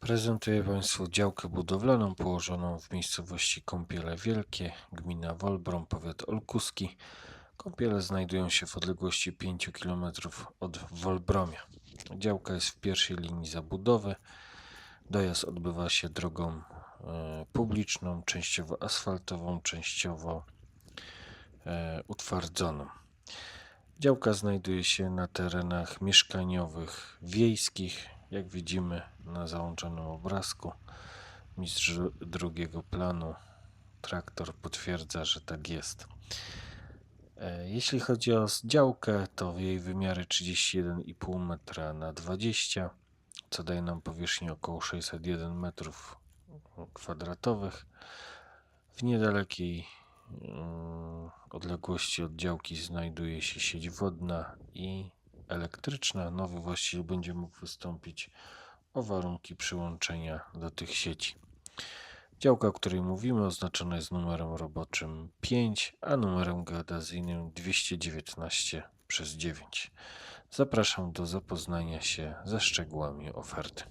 Prezentuję Państwu działkę budowlaną położoną w miejscowości Kąpiele Wielkie, gmina Wolbrom, powiat olkuski. Kąpiele znajdują się w odległości 5 km od Wolbromia. Działka jest w pierwszej linii zabudowy. Dojazd odbywa się drogą e, publiczną, częściowo asfaltową, częściowo e, utwardzoną. Działka znajduje się na terenach mieszkaniowych, wiejskich, jak widzimy na załączonym obrazku. Mistrz drugiego planu, traktor potwierdza, że tak jest. E, Jeśli chodzi o działkę, to jej wymiary 31,5 metra na 20, co daje nam powierzchnię około 601 metrów kwadratowych. W niedalekiej mm, odległości od działki znajduje się sieć wodna i elektryczna. Nowy właściciel będzie mógł wystąpić o warunki przyłączenia do tych sieci. Działka, o której mówimy, oznaczona jest numerem roboczym 5, a numerem geodezyjnym 219 przez 9. Zapraszam do zapoznania się ze szczegółami oferty.